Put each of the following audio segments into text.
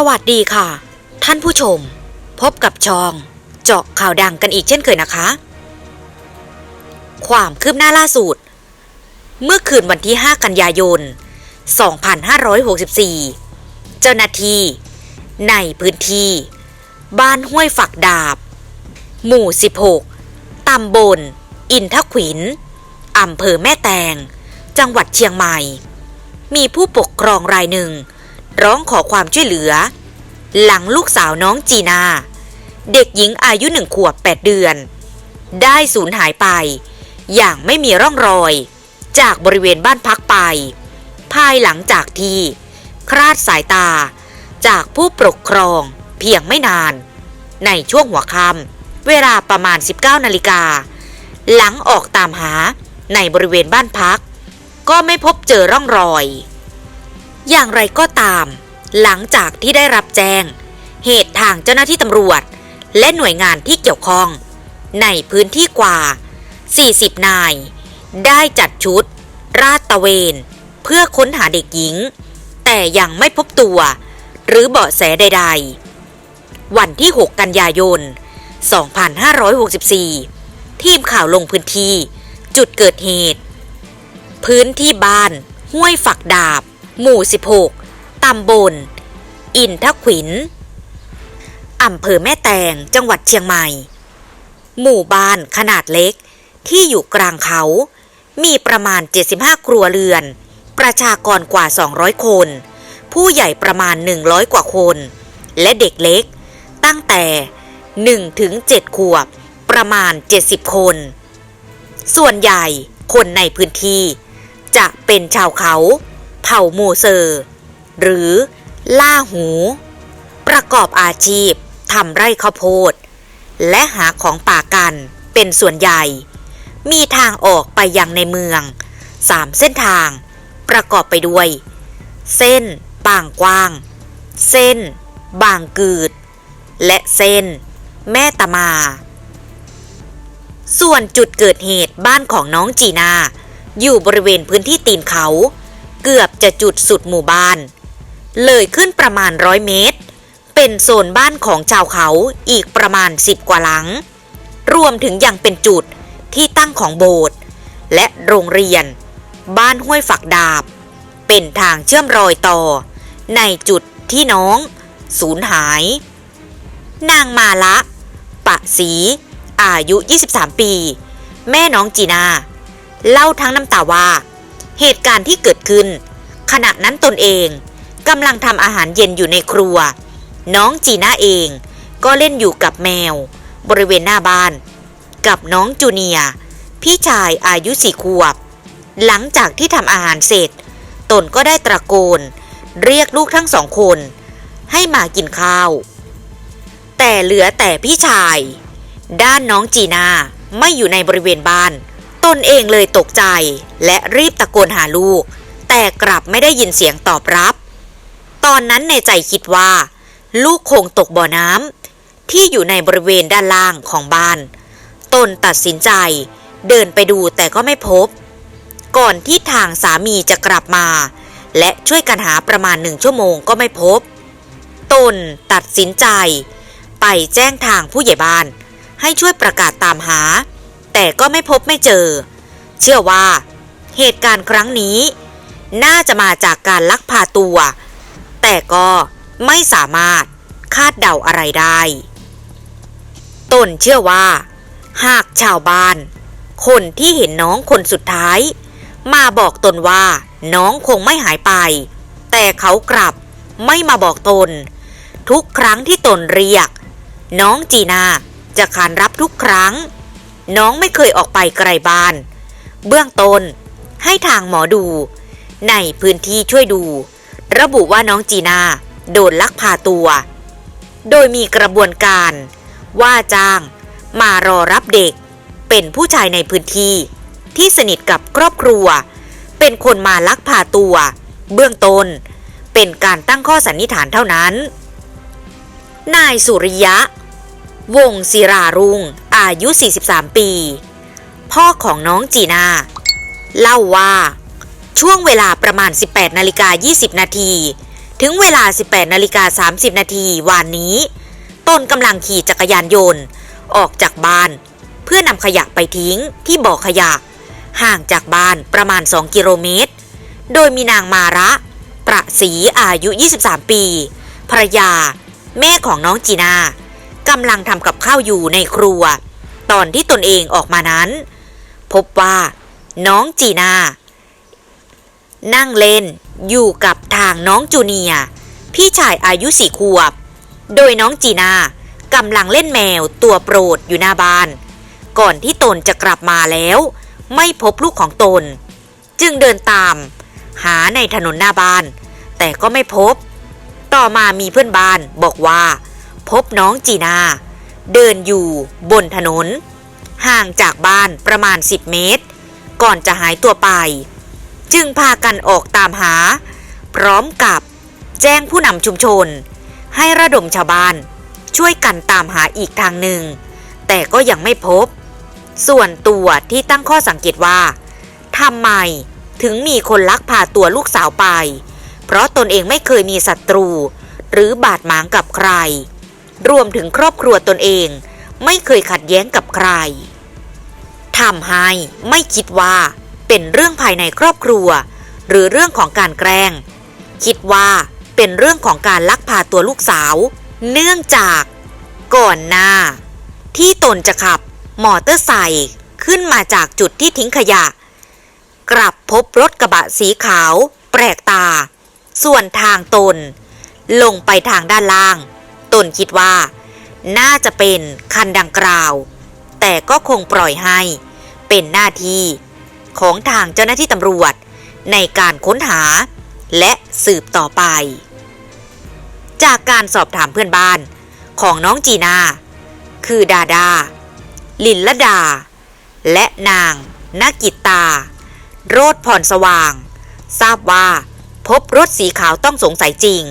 สวัสดีค่ะ ท่านผู้ชม พบกับชอง เจาะข่าวดังกันอีกเช่นเคยนะคะ ความคืบหน้าล่าสุด เมื่อคืนวันที่ 5 กันยายน 2564 เจ้าหน้าที่ในพื้นที่ บ้านห้วยฝักดาบ หมู่ 16 ตำบล อินทขวิน อำเภอแม่แตง จังหวัดเชียงใหม่ มีผู้ปกครองรายหนึ่ง ร้องขอความช่วยเหลือ หลังลูกสาวน้องจีนา เด็กหญิงอายุหนึ่งขวบแปดเดือน ได้สูญหายไป อย่างไม่มีร่องรอย จากบริเวณบ้านพักไป ภายหลังจากที่คลาดสายตาจากผู้ปกครองเพียงไม่นาน ในช่วงหัวค่ำเวลาประมาณ 19 นาฬิกา หลังออกตามหาในบริเวณบ้านพัก ก็ไม่พบเจอร่องรอย อย่างไรก็ ตาม หลังจากที่ได้รับแจ้ง เหตุทางเจ้าหน้าที่ตำรวจ และหน่วยงานที่เกี่ยวข้อง ในพื้นที่กว่า 40 นาย ได้จัดชุด ราดตระเวน เพื่อค้นหาเด็กหญิง แต่ยังไม่พบตัว หรือเบาะแสใด ๆ วันที่ 6 กันยายน 2564 ทีมข่าวลงพื้นที่ จุดเกิดเหตุ พื้นที่บ้านห้วยฝักดาบ หมู่ 16 ตำบล อินทขวินอำเภอแม่แตงจังหวัดเชียงใหม่ หมู่บ้านขนาดเล็กที่อยู่กลางเขา มีประมาณ 75 ครัวเรือน ประชากรกว่า 200 คน ผู้ใหญ่ประมาณ 100 กว่าคน และเด็กเล็ก ตั้งแต่ 1 ถึง 7 ขวบ ประมาณ 70 คน ส่วนใหญ่คนในพื้นที่ จะเป็นชาวเขา เผ่ามูเซอร์ หรือ ล่าหู ประกอบอาชีพทำไร่ข้าวโพด และหาของป่ากันเป็นส่วนใหญ่ มีทางออกไปยังในเมืองสามเส้นทาง ประกอบไปด้วย เส้นบางกว้าง เส้น บางกืด และเส้น แม่ตะมา ส่วนจุดเกิดเหตุบ้านของน้องจีนา อยู่บริเวณพื้นที่ตีนเขา เกือบจะจุดสุดหมู่บ้าน เลยขึ้นประมาณร้อยเมตร เป็นโซนบ้านของชาวเขาอีกประมาณสิบกว่าหลัง รวมถึงยังเป็นจุดที่ตั้งของโบสถ์และโรงเรียน บ้านห้วยฝักดาบ เป็นทางเชื่อมรอยต่อ ในจุดที่น้อง สูญหาย นางมาละปะสี อายุ 23 ปี แม่น้องจีนาเล่าทั้งน้ำตาว่า เหตุการณ์ที่เกิดขึ้น ขณะนั้นตนเอง กำลังทำอาหารเย็นอยู่ในครัว น้องจีน่าเอง ก็เล่นอยู่กับแมว บริเวณหน้าบ้าน กับน้องจูเนีย พี่ชายอายุสี่ขวบ หลังจากที่ทำอาหารเสร็จ ตนก็ได้ตะโกน เรียกลูกทั้งสองคน ให้มากินข้าว แต่เหลือแต่พี่ชาย ด้านน้องจีน่าไม่อยู่ในบริเวณบ้าน ตนเองเลยตกใจและรีบตะโกนหาลูก แต่กลับไม่ได้ยินเสียงตอบรับ ตอนนั้นในใจคิดว่า ลูกคงตกบ่อน้ำที่อยู่ในบริเวณด้านล่างของบ้าน ตนตัดสินใจ เดินไปดูแต่ก็ไม่พบ ก่อนที่ทางสามีจะกลับมา และช่วยกันหาประมาณหนึ่งชั่วโมงก็ไม่พบ ตนตัดสินใจ ไปแจ้งทางผู้ใหญ่บ้าน ให้ช่วยประกาศตามหา แต่ก็ไม่พบไม่เจอ เชื่อว่า เหตุการณ์ครั้งนี้ น่าจะมาจากการลักพาตัว แต่ก็ไม่สามารถคาดเดาอะไรได้ ตนเชื่อว่า หากชาวบ้าน คนที่เห็นน้องคนสุดท้าย มาบอกตนว่าน้องคงไม่หายไป แต่เขากลับไม่มาบอกตน ทุกครั้งที่ตนเรียก น้องจีนาจะขานรับทุกครั้ง น้องไม่เคยออกไปไกลบ้าน เบื้องต้นให้ทางหมอดู ในพื้นที่ช่วยดู ระบุว่าน้องจีนาโดนลักพาตัว โดยมีกระบวนการ ว่าจ้าง มารอรับเด็ก เป็นผู้ชายในพื้นที่ ที่สนิทกับครอบครัว เป็นคนมาลักพาตัว เบื้องต้น เป็นการตั้งข้อสันนิษฐานเท่านั้น นายสุริยะ วงศิรารุง อายุ 43 ปี พ่อของน้องจีนา เล่าว่า ช่วงเวลาประมาณ 18 นาฬิกา 20 นาที ถึงเวลา 18 นาฬิกา 30 นาทีวานนี้ตนกำลังขี่จักรยานยนต์ ออกจากบ้าน เพื่อนำขยะไปทิ้งที่บ่อขยะ ห่างจากบ้านประมาณ 2 กิโลเมตร โดยมีนางมาระ ประศรีอายุ 23 ปี ภรรยา แม่ของน้องจีนากำลังทำกับข้าวอยู่ในครัว ตอนที่ตนเองออกมานั้น พบว่า น้องจีนา นั่งเล่น อยู่กับทางน้องจูเนีย พี่ชายอายุสี่ขวบ โดยน้องจีนากำลังเล่นแมวตัวโปรดอยู่หน้าบ้าน ก่อนที่ตนจะกลับมาแล้ว ไม่พบลูกของตน จึงเดินตาม หาในถนนหน้าบ้าน แต่ก็ไม่พบ ต่อมามีเพื่อนบ้านบอกว่า พบน้องจีนา เดินอยู่บนถนน ห่างจากบ้านประมาณ 10 เมตร ก่อนจะหายตัวไป จึงพากันออกตามหา พร้อมกับแจ้งผู้นำชุมชน ให้ระดมชาวบ้าน ช่วยกันตามหาอีกทางหนึ่ง แต่ก็ยังไม่พบ ส่วนตัวที่ตั้งข้อสังเกตว่าทำไมถึงมีคนลักพาตัวลูกสาวไป เพราะตนเองไม่เคยมีศัตรู หรือบาดหมางกับใคร รวมถึงครอบครัวตนเองไม่เคยขัดแย้งกับใครทำให้ไม่คิดว่า เป็นเรื่องภายในครอบครัว หรือเรื่องของการแกล้ง คิดว่าเป็นเรื่องของการลักพาตัวลูกสาว เนื่องจากก่อนหน้า ที่ตนจะขับมอเตอร์ไซค์ขึ้นมาจากจุดที่ทิ้งขยะ กลับพบรถกระบะสีขาว แปลกตา ส่วนทางตน ลงไปทางด้านล่าง ตนคิดว่า น่าจะเป็นคันดังกล่าว แต่ก็คงปล่อยให้ เป็นหน้าที่ ของทางเจ้าหน้าที่ตำรวจ ในการค้นหา และสืบต่อไป จากการสอบถามเพื่อนบ้านของน้องจีนา คือดาดา ลินละดา และนางนากิตา โรดพรสว่าง ทราบว่าพบรถสีขาวต้องสงสัยจริง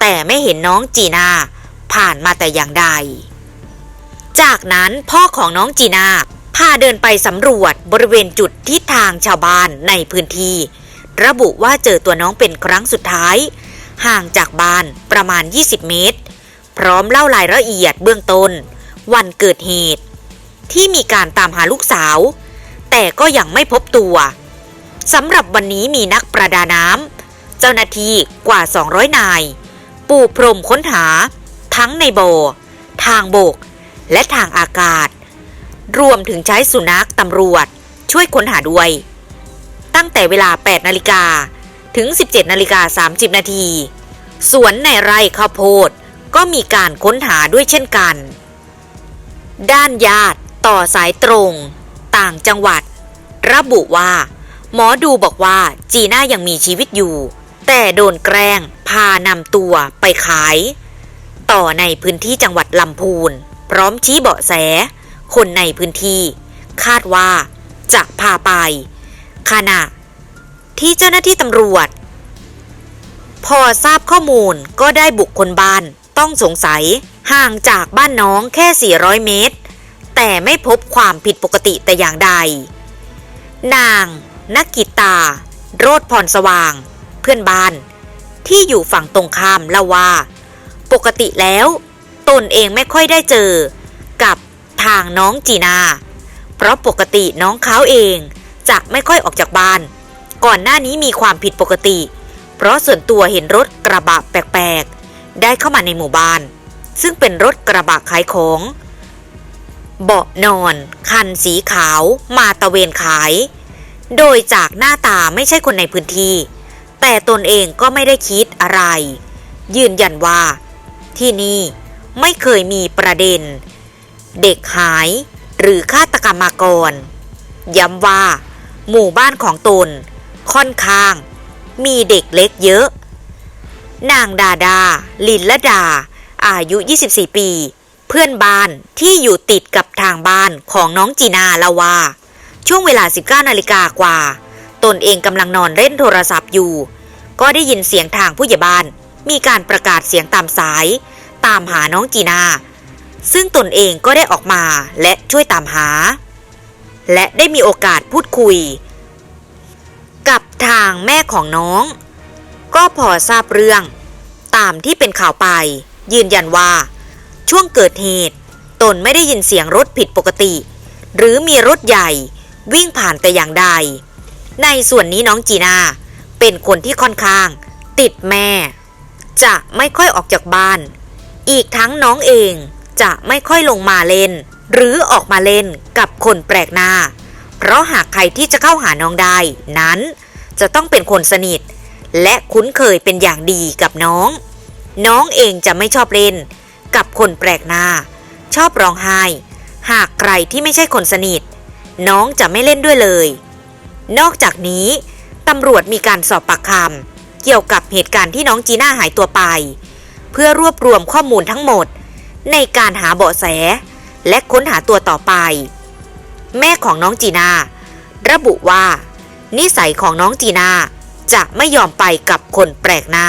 แต่ไม่เห็นน้องจีนาผ่านมาแต่อย่างใด จากนั้นพ่อของน้องจีนา พาเดินไปสำรวจบริเวณจุดที่ทางชาวบ้านในพื้นที่ ระบุว่าเจอตัวน้องเป็นครั้งสุดท้าย ห่างจากบ้านประมาณ 20 เมตร พร้อมเล่ารายละเอียดเบื้องต้น วันเกิดเหตุ ที่มีการตามหาลูกสาว แต่ก็ยังไม่พบตัวสำหรับวันนี้มีนักประดาน้ำเจ้าหน้าที่กว่า 200 นาย ปูพรมค้นหา ทั้งในโบอทางบก และทางอากาศ รวมถึงใช้สุนัขตำรวจ ช่วยค้นหาด้วย ตั้งแต่เวลา 8 นาฬิกาถึง 17 นาฬิกา 30 นาทีสวนในไร่ข้าวโพดก็มีการค้นหาด้วยเช่นกัน ด้านญาติต่อสายตรง ต่างจังหวัด ระบุว่า หมอดูบอกว่าจีน่ายังมีชีวิตอยู่ แต่โดนแกล้งพานำตัวไปขาย ต่อในพื้นที่จังหวัดลำพูน พร้อมชี้เบาะแส คนในพื้นที่ คาดว่าจะพาไป ขณะ ที่เจ้าหน้าที่ตำรวจ พอทราบข้อมูลก็ได้บุกคนบ้านต้องสงสัยห่างจากบ้านน้องแค่ 400 เมตร แต่ไม่พบความผิดปกติแต่อย่างใด นางนักกิตา โรดพรสว่าง เพื่อนบ้าน ที่อยู่ฝั่งตรงข้ามเล่าว่า ปกติแล้ว ตนเองไม่ค่อยได้เจอ กับ ทางน้องจีนา เพราะปกติน้องเขาเองจะไม่ค่อยออกจากบ้าน ก่อนหน้านี้มีความผิดปกติ เพราะส่วนตัวเห็นรถกระบะแปลกๆ ได้เข้ามาในหมู่บ้าน ซึ่งเป็นรถกระบะขายของ เบาะนอน คันสีขาว มาตะเวนขาย โดยจากหน้าตาไม่ใช่คนในพื้นที่ แต่ตนเองก็ไม่ได้คิดอะไร ยืนยันว่า ที่นี่ไม่เคยมีประเด็น เด็กหาย หรือฆาตกรรมมาก่อนย้ำว่า หมู่บ้านของตน ค่อนข้าง มีเด็กเล็กเยอะ นางดาดา ลินละดา อายุ 24 ปี เพื่อนบ้านที่อยู่ติดกับทางบ้านของน้องจีนาละว่า ช่วงเวลา 19นาฬิกากว่า ตนเองกำลังนอนเล่นโทรศัพท์อยู่ ก็ได้ยินเสียงทางผู้ใหญ่บ้าน มีการประกาศเสียงตามสาย ตามหาน้องจีนา ซึ่งตนเองก็ได้ออกมาและช่วยตามหา และได้มีโอกาสพูดคุย กับทางแม่ของน้อง ก็พอทราบเรื่อง ตามที่เป็นข่าวไป ยืนยันว่า ช่วงเกิดเหตุ ตนไม่ได้ยินเสียงรถผิดปกติ หรือมีรถใหญ่วิ่งผ่านแต่อย่างใด ในส่วนนี้น้องจีนาเป็นคนที่ค่อนข้าง ติดแม่ จะไม่ค่อยออกจากบ้าน อีกทั้งน้องเอง จะไม่ค่อยลงมาเล่น หรือออกมาเล่นกับคนแปลกหน้า เพราะหากใครที่จะเข้าหาน้องได้นั้น จะต้องเป็นคนสนิท และคุ้นเคยเป็นอย่างดีกับน้อง น้องเองจะไม่ชอบเล่น กับคนแปลกหน้า ชอบร้องไห้ หากใครที่ไม่ใช่คนสนิท น้องจะไม่เล่นด้วยเลย นอกจากนี้ตำรวจมีการสอบปากคำเกี่ยวกับเหตุการณ์ที่น้องจีน่าหายตัวไป เพื่อรวบรวมข้อมูลทั้งหมด ในการหาเบาะแส และค้นหาตัวต่อไป แม่ของน้องจีนา ระบุว่า นิสัยของน้องจีนาจะไม่ยอมไปกับคนแปลกหน้า